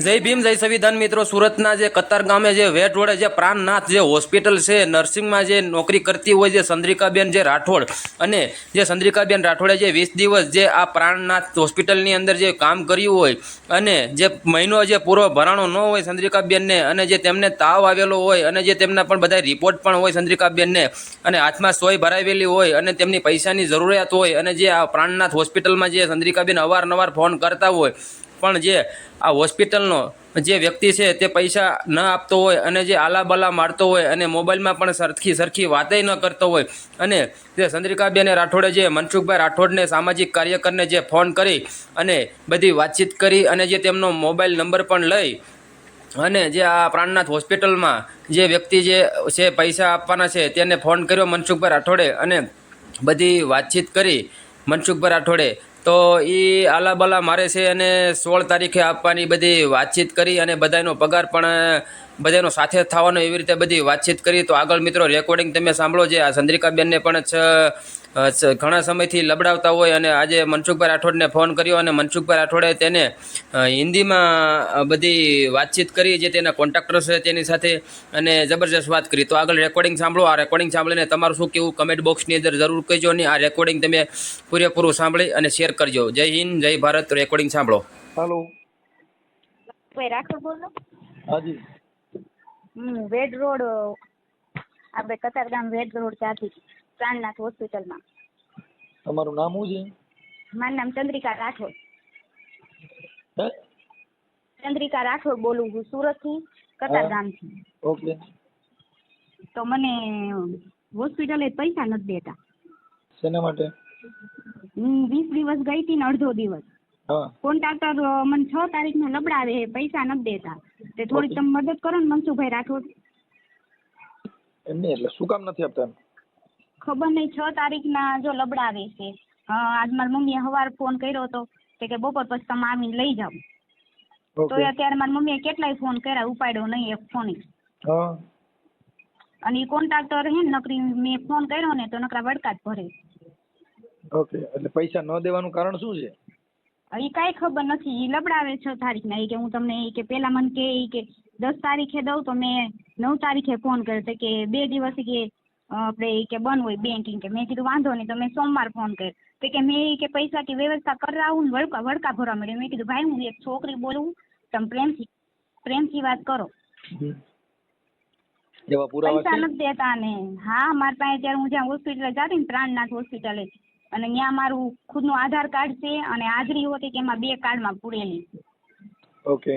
જય ભીમ, જય સંવિધાન મિત્રો. સુરતના જે કતાર ગામે જે વેટ રોડે જે પ્રાણનાથ જે હોસ્પિટલ છે નર્સિંગમાં જે નોકરી કરતી હોય જે ચંદ્રિકાબેન જે રાઠોડ અને જે ચંદ્રિકાબેન રાઠોડે જે વીસ દિવસ જે આ પ્રાણનાથ હોસ્પિટલની અંદર જે કામ કર્યું હોય અને જે મહિનો જે પૂરો ભરાણો ન હોય ચંદ્રિકાબેનને અને જે તેમને તાવ આવેલો હોય અને જે તેમના પણ બધા રિપોર્ટ પણ હોય ચંદ્રિકાબેનને અને હાથમાં સોય ભરાવેલી હોય અને તેમની પૈસાની જરૂરિયાત હોય અને જે આ પ્રાણનાથ હોસ્પિટલમાં જે ચંદ્રિકાબેન અવારનવાર ફોન કરતા હોય પણ જે આ હોસ્પિટલનો જે વ્યક્તિ છે તે પૈસા ન આપતો હોય અને જે આલાબલા મારતો હોય અને મોબાઈલમાં પણ સરખી સરખી વાતેય ન કરતો હોય અને જે ચંદ્રિકાબેને રાઠોડે જે મનસુખભાઈ રાઠોડને સામાજિક કાર્યકરને જે ફોન કરી અને બધી વાતચીત કરી અને જે તેમનો મોબાઈલ નંબર પણ લઈ અને જે આ પ્રાણનાથ હોસ્પિટલમાં જે વ્યક્તિ જે છે પૈસા આપવાના છે તેને ફોન કર્યો મનસુખભાઈ રાઠોડે અને બધી વાતચીત કરી મનસુખભાઈ રાઠોડે તો એ આલાબાલા મારે છે અને સોળ તારીખે આપવાની બધી વાતચીત કરી અને બધાનો પગાર પણ બધાનો સાથે થવાનો એવી રીતે બધી વાતચીત કરી. તો આગળ મિત્રો રેકોર્ડિંગ તમે સાંભળો જે આ ચંદ્રિકાબેનને પણ ઘણા સમયથી લબડાવતા હોય અને આજે મનસુખભાઈ રાઠોડને ફોન કર્યો અને મનસુખભાઈ રાઠોડે તેને હિન્દીમાં બધી વાતચીત કરી જે તેના કોન્ટ્રાક્ટર છે તેની સાથે અને જબરજસ્ત વાત કરી. તો આગળ રેકોર્ડિંગ સાંભળો. આ રેકોર્ડિંગ સાંભળીને તમારું શું કેવું કમેન્ટ બોક્સની અંદર જરૂર કહેજો અને આ રેકોર્ડિંગ તમે પૂરેપૂરું સાંભળી અને શેર કરજો. જય હિન્દ જય ભારત. રેકોર્ડિંગ સાંભળો. હેલો રાઠોડ બોલો. હાજી. હમ વેડ રોડ આપણે કતારગામ વેડ રોડ ત્યાંથી. પ્રાણનાથ હોસ્પિટલમાં. તમારું નામ શું મારું નામ ચંદ્રિકા રાઠોડ. ચંદ્રિકા રાઠોડ બોલું છું સુરતથી કતારગામથી ઓકે. તો મને હોસ્પિટલે પૈસા નથી દેતા. શેના માટે? હું વીસ દિવસ ગઈ હતી ને અડધો દિવસ. કોન્ટ્રાક્ટર મને છ તારીખને લબડાવે પૈસા નથી દેતા. તે થોડીક તમે મદદ કરો ને મનસુખભાઈ રાઠોડ. એમ એટલે શું કામ નથી આપતા? ખબર નહીં છ તારીખના જો લબડાવે છે. આજ મારી મમ્મીએ સવારે ફોન કર્યો હતો તે કે બપોર પછી તમે આવીને લઈ જાઓ. તો ઓકે. અત્યારે મારી મમ્મીએ કેટલાય ફોન કર્યા ઉપાડ્યો નહીં એક ફોન. અને એ કોન્ટ્રાક્ટર હે નકરી મેં ફોન કર્યો ને તો નકરા વડકા જ ભરે. ઓકે એટલે પૈસા ન દેવાનું કારણ શું છે? એ કાંઈ ખબર નથી એ લબડાવે છ તારીખના ના કે હું તમને ઈ કે પહેલા મને કે એ કે દસ તારીખે દઉં તો મેં નવ તારીખે ફોન કર્યો તો કે બે દિવસ કે આપણે કે બંધ હોય બેંકિંગ કે મેં કીધું વાંધો નહીં તો મેં સોમવાર ફોન કર્યો. તો કે મેં ઈ કે પૈસા की વ્યવસ્થા કરાવું ને વડકા વળકા ભરવા મળ્યો મેં કીધું ભાઈ હું એક છોકરી બોલું તમે પ્રેમથી પ્રેમથી વાત કરો. એવા પુરાવા પૈસા નથી દેતા ને. હા મારી પાસે ત્યારે હું જ્યાં હોસ્પિટલે જાતી ને પ્રાણનાથ હોસ્પિટલે અને ત્યાં મારું ખુદનું આધાર કાર્ડ છે અને હાજરી હતી કે એમાં બે કાર્ડમાં પૂરેલી. ઓકે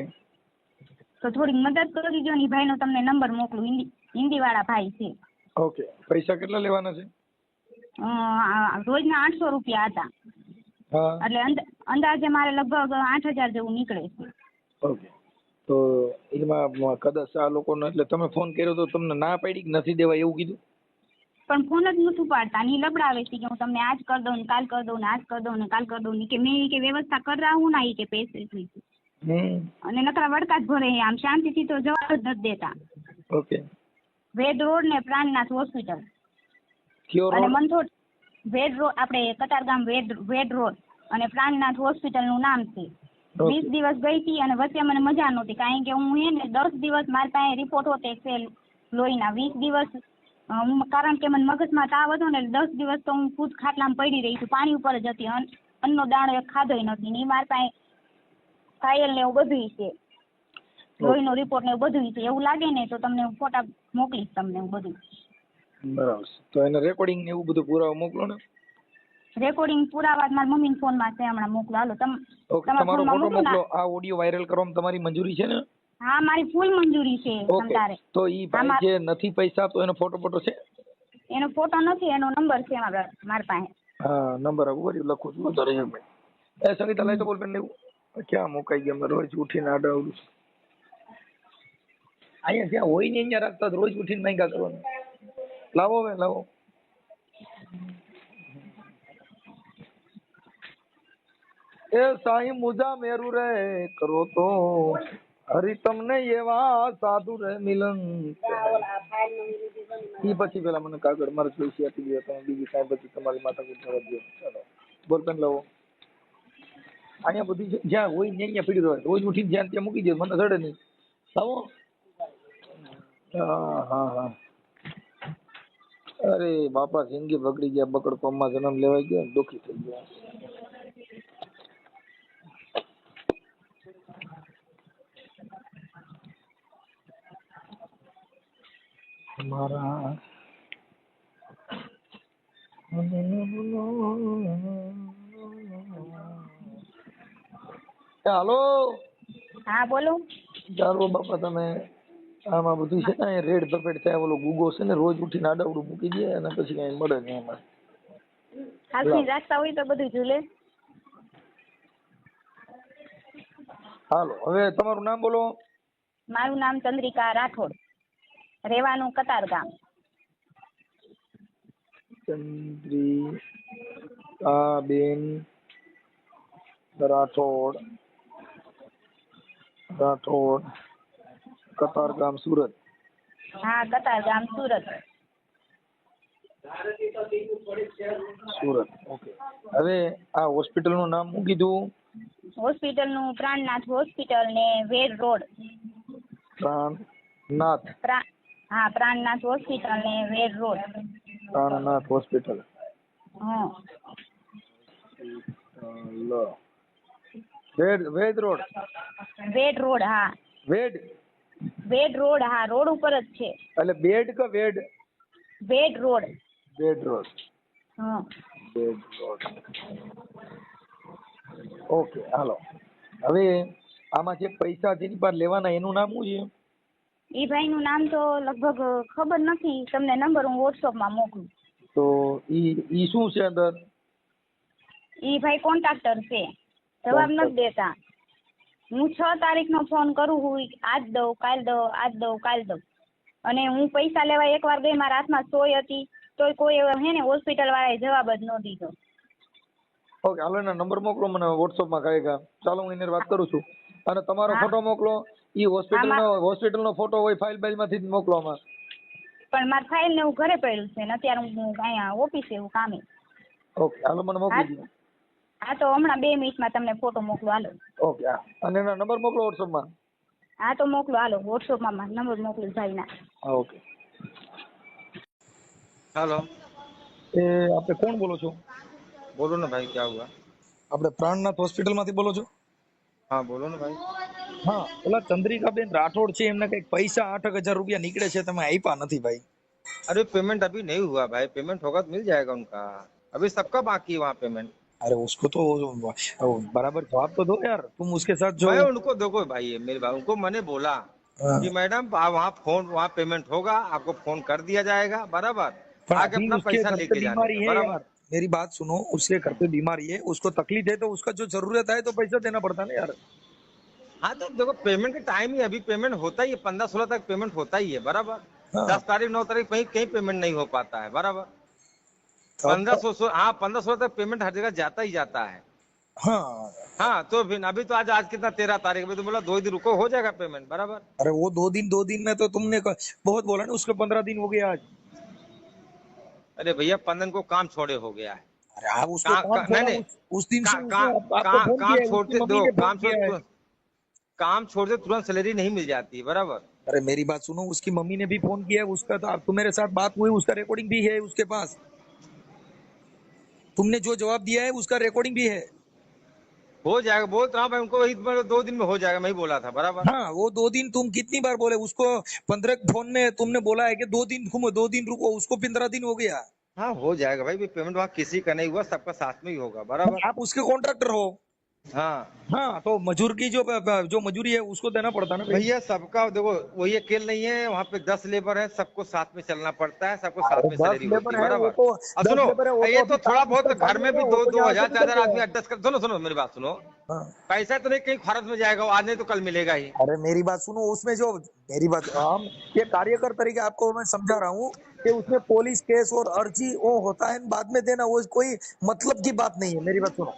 તો થોડી મદદ કરી દીજો ને ભાઈનો તમને નંબર મોકલું. હિન્દી હિન્દીવાળા ભાઈ છે. ઓકે. પૈસા કેટલા લેવાના છે? રોજના આઠસો રૂપિયા હતા. એટલે અંદાજે મારે લગભગ આઠ હજાર જેવું નીકળે ઓકે. તો એમાં કદાચ આ લોકોને એટલે તમે ફોન કર્યો તો તમને ના પાડી કે નથી દેવા એવું કીધું? પણ ફોન જ નથી પાડતા ની લબડાવે છે કે હું તમને આજ કર દઉં ને કાલ કર દઉં ને આજ કર દઉં ને કાલ કર દઉં ને કે મેં કે વ્યવસ્થા કર રહા હું ના કે પૈસે અને નકરા વડકા જ ભરે આમ શાંતિથી તો જવાબ જ નથી દેતા. ઓકે. વેદ રોડ ને પ્રાણનાથ હોસ્પિટલ. અને મંથોટ વેડ રોડ આપણે કતારગામ વેદ વેડ રોડ અને પ્રાણનાથ હોસ્પિટલનું નામ છે. વીસ દિવસ ગઈ હતી અને વચ્ચે મને મજા નહોતી કારણ કે હું હે ને દસ દિવસ મારી પાસે રિપોર્ટ હોતે છે લોહીના. વીસ દિવસ કારણ કે મને મગજમાં તાવ હતો ને દસ દિવસ તો હું ખુદ ખાટલામાં પડી રહી છું પાણી ઉપર જ હતી. અન્ન અન્નનો દાણો એક ખાધોય નથી ને એ મારી પાસે ઘાયલ ને એવું બધું છે. લોહીનો રિપોર્ટ ને બધું છે. એવું લાગે ને તો તમને હું ફોટા મોકલીશ તમને હું બધું બરાબર તો એને રેકોર્ડિંગ ને એવું બધું પુરાવા મોકલો ને? રેકોર્ડિંગ પુરાવા મારા મમ્મીના ફોનમાં છે હમણાં મોકલો. હાલો તમ તમારો ફોટો મોકલો આ ઓડિયો વાયરલ કરવામાં તમારી મંજૂરી છે ને? હા મારી ફૂલ મંજૂરી છે તમારે તો ઈ ભાઈ જે નથી પૈસા તો એનો ફોટો ફોટો છે? એનો ફોટો નથી એનો નંબર છે મારા મારી પાસે. હા નંબર ઉપર લખું છું તો રહે એ સંગીતા લઈ તો બોલ પેન લેવું. ક્યાં મુકાઈ ગયા? મેં રોજ ઉઠીને આડાવડું છું અહીંયા જ્યાં હોય ને અહીંયા રાખતા રોજ ઉઠીને માંગ્યા કરવાનું. લાવો હવે, લાવો. એ સાહી મુજા મેરુ રે, કરો તો. હરી તમને એવા સાધુ રે મિલન ઈ પછી પેલા મને કાગળ મારે જોઈશે, આપી દો, તમે બીજી કાંઈ પછી તમારી માથા કૂટ દો ચાલો. બોલ પેન લાવો. અહીંયા બધી જ્યાં હોય ને અહીંયા પીડી દો રોજ ઉઠીને જ્યાં ત્યાં મૂકી દે મને સડે નહીં. લાવો. હા હા હા. અરે બાપા જિંદગી બગડી ગયા બકડ કોમમાં જન્મ લેવાઈ ગયો દુખી થઈ ગયા. મારા હાલો? હા બોલો. ચાલો બાપા તમે. આમાં બધું છે ને રેડ પપેટ થાય ઓલો ગુગો છે ને રોજ ઉઠીને આડાવડું મૂકી દે અને પછી કઈ મળે નહીં એમાં. હાથની રાખતા હોય તો બધું ઝૂલે. હાલો હવે તમારું નામ બોલો. મારું નામ ચંદ્રિકા રાઠોડ. રહેવાનું કતાર ગામ. ચંદ્રિકા બેન રાઠોડ. રાઠોડ. કતાર ગામ સુરત. હા કતાર ગામ સુરત. સુરત ઓકે. હવે આ હોસ્પિટલનું નામ શું કીધું? હોસ્પિટલનું પ્રાણનાથ હોસ્પિટલ ને વેડ રોડ. પ્રાણનાથ. હા પ્રાણનાથ હોસ્પિટલ ને વેડ રોડ. પ્રાણનાથ હોસ્પિટલ. હા. વેદ રોડ. વેડ રોડ હા. વેડ વેડ રોડ હા રોડ ઉપર જ છે. એટલે બેડ કે વેડ? વેડ રોડ. વેડ રોડ. હા. વેડ રોડ. ઓકે હાલો. હવે આમાં જે પૈસા જેની પર લેવાના એનું નામ શું છે? ઈ ભાઈનું નામ તો લગભગ ખબર નથી. તમને નંબર હું વોટ્સઅપમાં મોકલું. તો ઈ ઈ શું છે અંદર? ઈ ભાઈ કોન્ટ્રાક્ટર છે. જવાબ નથી દેતા. હું છ તારીખનો ફોન કરું હું આજ દઉં કાલ દઉં આજ દઉં કાલ દઉં. અને હું પૈસા લેવા એકવાર ગઈ મારા હાથમાં સોય હતી તોય કોઈ હે ને હોસ્પિટલ વાળાએ જવાબ જ ન દીધો. ઓકે હાલો એના નંબર મોકલો મને વોટ્સઅપમાં કાંઈ ચાલો હું એની વાત કરું છું. અને તમારો ફોટો મોકલો. ઈ હોસ્પિટલનો હોસ્પિટલનો ફોટો હોય ફાઇલ બાઇલમાંથી જ મોકલો આમાં. પણ મારી ફાઇલ ને હું ઘરે પડ્યું છે ને અત્યારે હું અહીંયા ઓફિસે હું કામે. ઓકે હાલો મને મોકલી દો. હા તો હમણાં બે મિનિટમાં તમને ફોટો મોકલો હાલો ઓકે હા અને એના નંબર મોકલો વોટ્સઅપમાં હા તો મોકલો હાલો વોટ્સઅપમાં મારા નંબર મોકલું ભાઈના હા ઓકે हेलो એ આપણે કોણ બોલો છો बोलो ना भाई क्या हुआ આપણે પ્રાણનાથ હોસ્પિટલમાંથી બોલો છો हाँ बोलो ना भाई હા ઓલા ચંદ્રિકાબેન રાઠોડ છે એમને કઈક પૈસા આઠ હજાર રૂપિયા નીકળે છે તમે આપ્યા નથી ભાઈ अरे पेमेंट अभी नहीं हुआ भाई पेमेंट होगा तो मिल जाएगा उनका अभी सबका बाकी है वहाँ पेमेंट अरे उसको तो बराबर जवाब तो दो यार। तुम उसके साथ जो मैं उनको देखो भाई ये मेरे भाई उनको मैंने बोला हाँ। कि मैडम आप वहाँ फ़ोन वहाँ पेमेंट होगा आपको फ़ोन कर दिया जाएगा बराबर। अभी अपना पैसा लेके जाना बराबर। मेरी बात सुनो उसके घर पे बीमारी है उसको तकलीफ़ है तो उसका जो ज़रूरत है तो पैसा देना पड़ता ना यार। हाँ तो देखो पेमेंट का टाइम ही अभी पेमेंट होता ही है पंद्रह सोलह तक पेमेंट होता ही है बराबर। हाँ। दस तारीख नौ तारीख कहीं कहीं पेमेंट नहीं हो पाता है बराबर। पंद्रह सौ सौ हाँ पंद्रह सौ तक पेमेंट हर जगह जाता ही जाता है। हाँ। हाँ तो फिर अभी तो आज आज कितना? तेरह तारीख में तो बोला दो दिन रुको हो जाएगा पेमेंट बराबर। अरे वो दो दिन दो दिन में तो तुमने बहुत बोला ना उसको पंद्रह दिन हो गया आज। अरे भैया पंद्रह को काम छोड़े हो गया है। अरे आप उसको काम नहीं, नहीं। उस, दिन का- का- का- काम छोड़ते दो काम। छोड़ते काम छोड़ते तुरंत सैलरी नहीं मिल जाती है बराबर। अरे मेरी बात सुनो उसकी मम्मी ने भी फ़ोन किया उसका तो अब तो मेरे साथ बात हुई उसका रिकॉर्डिंग भी है उसके पास। तुमने जो जवाब दिया है उसका रिकॉर्डिंग भी है। हो जाएगा बोल रहा हूँ भाई उनको दो दिन में हो जाएगा मैं ही बोला था बराबर। हाँ वो दो दिन तुम कितनी बार बोले उसको पंद्रह फ़ोन में तुमने बोला है कि दो दिन घूमो दो दिन रुको उसको पंद्रह दिन हो गया। हाँ हो जाएगा भाई पेमेंट वहाँ किसी का नहीं हुआ सबका साथ में ही होगा बराबर। आप उसके कॉन्ट्रेक्टर हो। हाँ। हाँ तो मजूर की जो जो मजूरी है उसको देना पड़ता ना भैया सबका देखो वही अकेले नहीं है वहाँ पे दस लेबर है सबको साथ में चलना पड़ता है सबको साथ में सैलरी होती है बराबर। तो- सुनो ये तो तो थोड़ा बहुत घर में भी दो तो दो हज़ार चार हज़ार आदमी एडजस्ट कर सुनो सुनो मेरी बात सुनो। हाँ। पैसा तो नहीं कहीं खर्च में जाएगा आज नहीं तो कल मिलेगा ही। अरे मेरी बात सुनो उसमें जो मेरी बात हम ये कार्यकर तरीके आपको मैं समझा रहा हूँ कि उसमें पुलिस केस और अर्जी वो होता है बाद में देना वो कोई मतलब की बात नहीं है मेरी बात सुनो।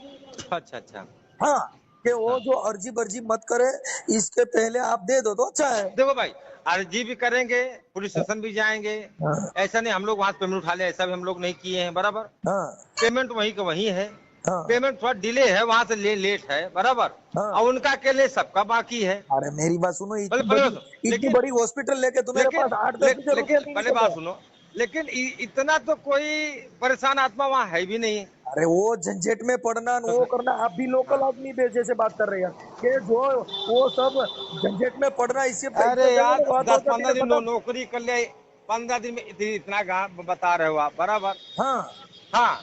अच्छा अच्छा। हाँ कि वो जो अर्जी बर्जी मत करे इसके पहले आप दे दो तो अच्छा है। देखो भाई अर्जी भी करेंगे पुलिस स्टेशन भी जाएँगे। हाँ। ऐसा नहीं हम लोग वहाँ से पेमेंट उठा ले ऐसा भी हम लोग नहीं किए हैं बराबर? हाँ। पेमेंट वही का वही है। हाँ। पेमेंट थोड़ा डिले है वहाँ से ले, लेट है बराबर? हाँ। और उनका के लिए सबका बाकी है। अरे मेरी बात सुनो इतनी बड़ी इतनी लेकिन- बड़ी हॉस्पिटल लेके तुम्हारे पास आठ दस लेकिन बात सुनो। लेकिन इतना तो कोई परेशान आत्मा वहाँ है भी नहीं। अरे वो झंझट में पड़ना वो करना आप भी लोकल आदमी जैसे बात कर रहे हैं। कि जो वो सब झंझट में पड़ना इससे अरे यार दस पंद्रह दिन मतलब- नौकरी कर ले पंद्रह दिन में इतनी बता रहे हो आप बराबर? हाँ। हाँ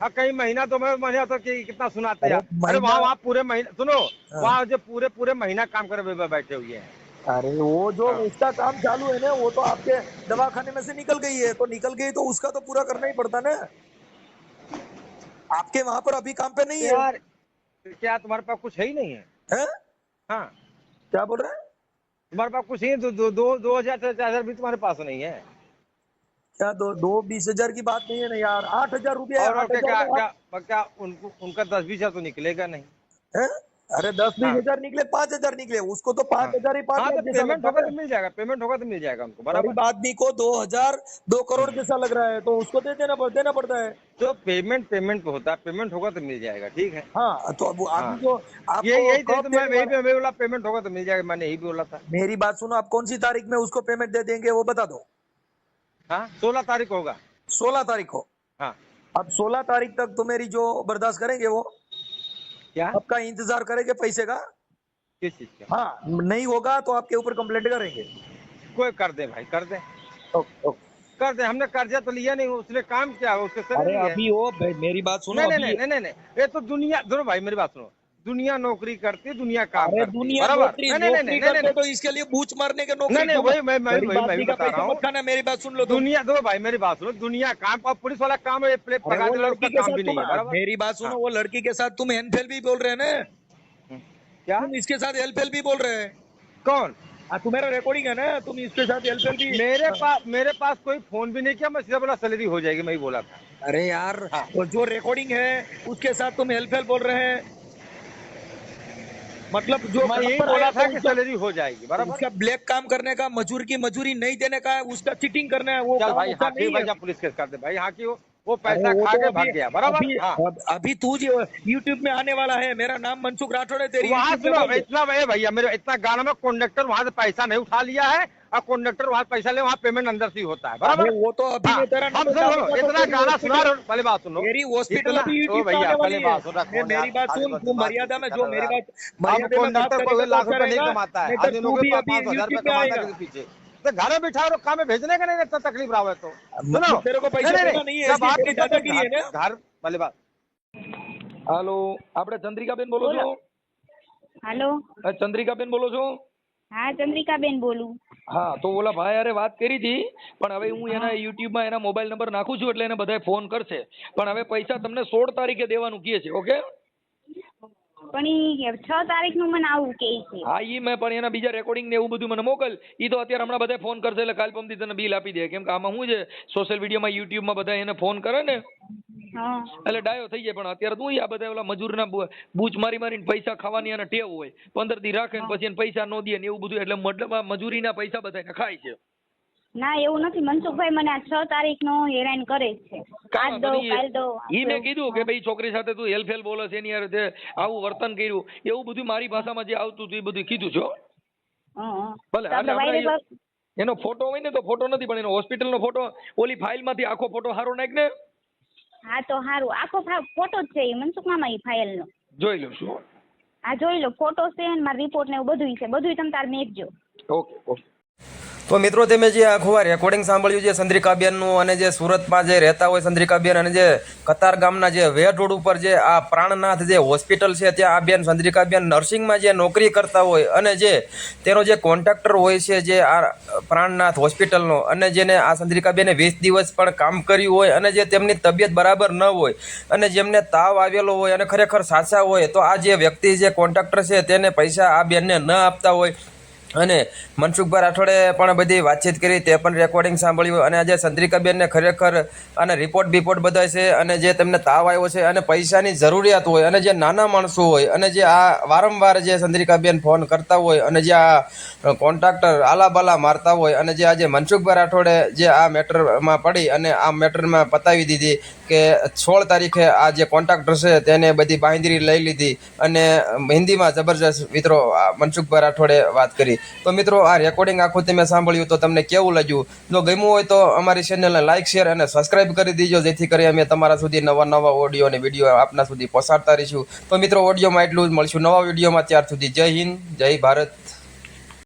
हाँ कई महीना तो मैं महीना तो कि कितना सुनाते हैं अरे वहाँ वहाँ पूरे महीना सुनो हाँ। वहाँ जो पूरे पूरे महीना काम कर बैठे हुए हैं। अरे वो जो हाँ। उसका काम चालू है ना वो तो आपके दवाखाने में से निकल गई है तो निकल गई तो उसका तो पूरा करना ही पड़ता ना। आपके वहाँ पर अभी काम पे नहीं है? यार क्या तुम्हारे पास कुछ है ही नहीं है? है? हाँ। क्या बोल रहे हैं? तुम्हारे पास कुछ नहीं दो दो दो दो हज़ार चार हज़ार भी तुम्हारे पास नहीं है। क्या दो दो बीस हज़ार की बात नहीं है ना यार? आठ हज़ार रुपया और क्या क्या क्या, क्या उनको उनका दस बीस हज़ार तो निकलेगा नहीं। हैं? अरे दस बीस हाँ। हज़ार निकले पाँच हज़ार निकले उसको तो पाँच हज़ार ही पाँच हाँ तो पेमेंट होगा तो मिल जाएगा पेमेंट होगा तो मिल जाएगा उनको बराबर। आदमी को दो हज़ार दो करोड़ जैसा लग रहा है तो उसको दे देना पड़- देना पड़ता है। तो पेमेंट पेमेंट पे होता है पेमेंट होगा तो मिल जाएगा ठीक है। हाँ तो अब आदमी हाँ। को आपको ये यही तो मैं बोला पेमेंट होगा तो मिल जाएगा मैंने यही बोला था। मेरी बात सुनो आप कौन सी तारीख में उसको पेमेंट दे देंगे वो बता दो। हाँ सोलह तारीख होगा। सोलह तारीख को? हाँ। अब सोलह तारीख तक तो मेरी जो बर्दाश्त करेंगे वो? क्या? आपका इंतज़ार करेंगे पैसे का? किस चीज़ का? हाँ नहीं होगा तो आपके ऊपर कंप्लेंट करेंगे। कोई कर दे भाई कर दे। Okay okay. कर दे हमने कर्जा तो लिया नहीं उसने काम किया उसके अरे अभी वो मेरी बात सुनो नहीं नहीं नहीं नहीं नहीं नहीं ये तो दुनिया दोनों भाई मेरी बात सुनो। दुनिया नौकरी करती दुनिया काम करती। दुनिया नौकरी नहीं नहीं नहीं नौकरी नहीं करते तो इसके लिए बूच मारने के नौकरी नहीं, नहीं, क्यों? वही मैं- मैं- वही मैं बता रहा हूँ। मेरी बात सुन लो दुनिया दो भाई मेरी बात सुनो दुनिया काम और पुलिस वाला काम है लड़की के काम साथ भी नहीं है मेरी बात सुनो हाँ। वो लड़की के साथ तुम हेल्प भी बोल रहे हैं ना? क्या? तुम इसके साथ हेल्प भी बोल रहे हैं। कौन? तुम्हारा रिकॉर्डिंग है ना? तुम इसके साथ हेल्प भी मेरे पास मेरे पास कोई फ़ोन भी नहीं किया मैं सीधा बोला सैलरी हो जाएगी मैं ही बोला था। अरे यार हाँ। वो जो रिकॉर्डिंग है उसके साथ तुम हेल्प हेल्प बोल रहे हैं। मतलब जो मैं यही बोला था कि सैलरी हो जाएगी बराबर? उसका ब्लैक काम करने का मजूर की मजूरी नहीं देने का है उसका चिटिंग करने है वो चल भाई हाकी हाँ। भाई पुलिस केस कर दे। भाई हाँ की वो वो पैसा खा तो के भाग गया बराबर? अभी, हाँ। अभी तू जो यूट्यूब में आने वाला है मेरा नाम मनसुख राठौड़ है तेरी वहाँ सुनो इतना भैया मेरे इतना गाना में कंडक्टर वहाँ से पैसा नहीं उठा लिया है और कंडक्टर वहाँ पैसा ले वहाँ पेमेंट अंदर से ही होता है बराबर अरे वो तो अभी हाँ, मैं तेरा हम नंबर सुनो डालूंगा तो इतना तेरी गाना हॉस्पिटल- सुना रहे हो, पहले बात सुनो मेरी हॉस्पिटल इतना- अभी ओ यूट्यूब पे भैया, आने पहले वाली बात सुनो, है मैं- कौन मेरी यार, बात आगे सुन बस तू बात मर्यादा में कर जो रहा मेरी है। बात अब मर्यादा में बात कंडक्टर को करेगा लाख तो रुपए नहीं करेगा, कमाता है नहीं तो आदमी तू नौकरी भी पाँच अभी पाँच हजार यूट्यूब रुपए में कमाता है आएगा किसी पीछे तो घर में बिठा और काम में भेजने का नहीं इतना तकलीफ रहा है तो मतलब तेरे को पैसे देना नहीं है, क्या इसकी बात तेरी करते हो? दादागिरी है ना? घर पहले बात હાલો આપણે ચંદ્રિકાબેન બોલો છો હાલો અ, ચંદ્રિકાબેન બોલો છો હા ચંદ્રિકાબેન બોલું. હા તો ઓલા ભાઈ અરે વાત કરી હતી પણ હવે હું એના યુટ્યુબમાં એના મોબાઈલ નંબર નાખું છું એટલે એને બધાય ફોન કરશે. પણ હવે પૈસા તમને સોળ તારીખે દેવાનું કહે છે ઓકે? પણ ઈ છ તારીખનું મને આવું કહે છે. હા ઈ મેં પણ એના બીજા રેકોર્ડિંગ ને એવું બધું મને મોકલ. ઈ તો અત્યારે હમણાં બધા ફોન કરશે એટલે કાલ પમથી તને બિલ આપી દે. કેમ કે આમાં શું છે સોશિયલ મીડિયામાં યુટ્યુબમાં બધા એને ફોન કરે ને. એટલે ડાયો થઈ જાય પણ અત્યારે શું આ બધા ઓલા મજૂરના બૂચ મારી મારીને પૈસા ખાવાની અને ટેવ હોય. પંદર દી રાખે ને પછી પૈસા નો દે ને એવું બધું એટલે મતલબ મજૂરીના પૈસા બધાને ખાય છે. ના એવું નથી. મનસુખભાઈ મને આ છ તારીખનો હેરાન કરે છે. આજ દો કાલ દો ઈ મેં કીધું કે ભાઈ છોકરી સાથે તું હેલફેલ બોલે છે એની યાર આવું વર્તન કર્યું એવું બધું મારી ભાષામાં જે આવતું હતું એ બધું કીધું છો. ભલે તો એનો ફોટો હોય ને તો ફોટો નથી પણ એનો હોસ્પિટલનો ફોટો ઓલી ફાઇલમાંથી આખો ફોટો સારો નાખ ને. હા તો સારું આખો ફોટો જ છે એ મનસુખ મામા ઈ ફાઇલનો. જોઈ લઉં છું. આ જોઈ લો. ફોટો છે ને મારા રિપોર્ટ ને એવું બધું છે. બધું તમે તાર મેકજો. Okay okay. તો મિત્રો તમે જે આખું આ રેકોર્ડિંગ સાંભળ્યું છે ચંદ્રિકાબેનનું અને જે સુરતમાં જે રહેતા હોય ચંદ્રિકાબેન અને જે કતાર ગામના જે વેર રોડ ઉપર જે આ પ્રાણનાથ જે હોસ્પિટલ છે, ત્યાં આ બેન ચંદ્રિકાબેન નર્સિંગમાં જે નોકરી કરતા હોય અને જે તેનો જે કોન્ટ્રાક્ટર હોય છે જે આ પ્રાણનાથ હોસ્પિટલનો અને જેને આ ચંદ્રિકાબેને વીસ દિવસ પણ કામ કર્યું હોય અને જે તેમની તબિયત બરાબર ન હોય અને જેમને તાવ આવેલો હોય અને ખરેખર સાચા હોય, તો આ જે વ્યક્તિ જે કોન્ટ્રાક્ટર છે, તેને પૈસા આ બેનને ન આપતા હોય અને મનસુખભાઈ રાઠોડે પણ બધી વાતચીત કરી, તે પણ રેકોર્ડિંગ સાંભળ્યું અને આજે ચંદ્રિકાબેનને ખરેખર અને રિપોર્ટ બિપોર્ટ બધા છે અને જે તેમને તાવ આવ્યો છે અને પૈસાની જરૂરિયાત હોય અને જે નાના માણસો હોય અને જે આ વારંવાર જે ચંદ્રિકાબેન ફોન કરતા હોય અને જે આ કોન્ટ્રાક્ટર આલાબાલા મારતા હોય અને જે આજે મનસુખભાઈ રાઠોડે જે આ મેટરમાં પડી અને આ મેટરમાં પતાવી દીધી કે સોળ તારીખે આ જે કોન્ટ્રાક્ટર છે તેને બધી બાંધરી લઈ લીધી અને હિન્દીમાં જબરજસ્ત મિત્રો મનસુખભાઈ રાઠોડે વાત કરી. તો મિત્રો, આ રેકોર્ડિંગ આખું તમે સાંભળ્યું તો તમને કેવું લાગ્યું? જો ગમ્યું હોય તો અમારી ચેનલને લાઇક શેર અને સબસ્ક્રાઇબ કરી દીજો, જેથી કરી અમે તમારા સુધી નવા નવા ઓડિયો અને વીડિયો આપના સુધી પસારતા રહીશું. તો મિત્રો ઓડિયોમાં એટલું જ મળશું નવા વિડીયોમાં ત્યાર સુધી જય હિન્દ, જય ભારત.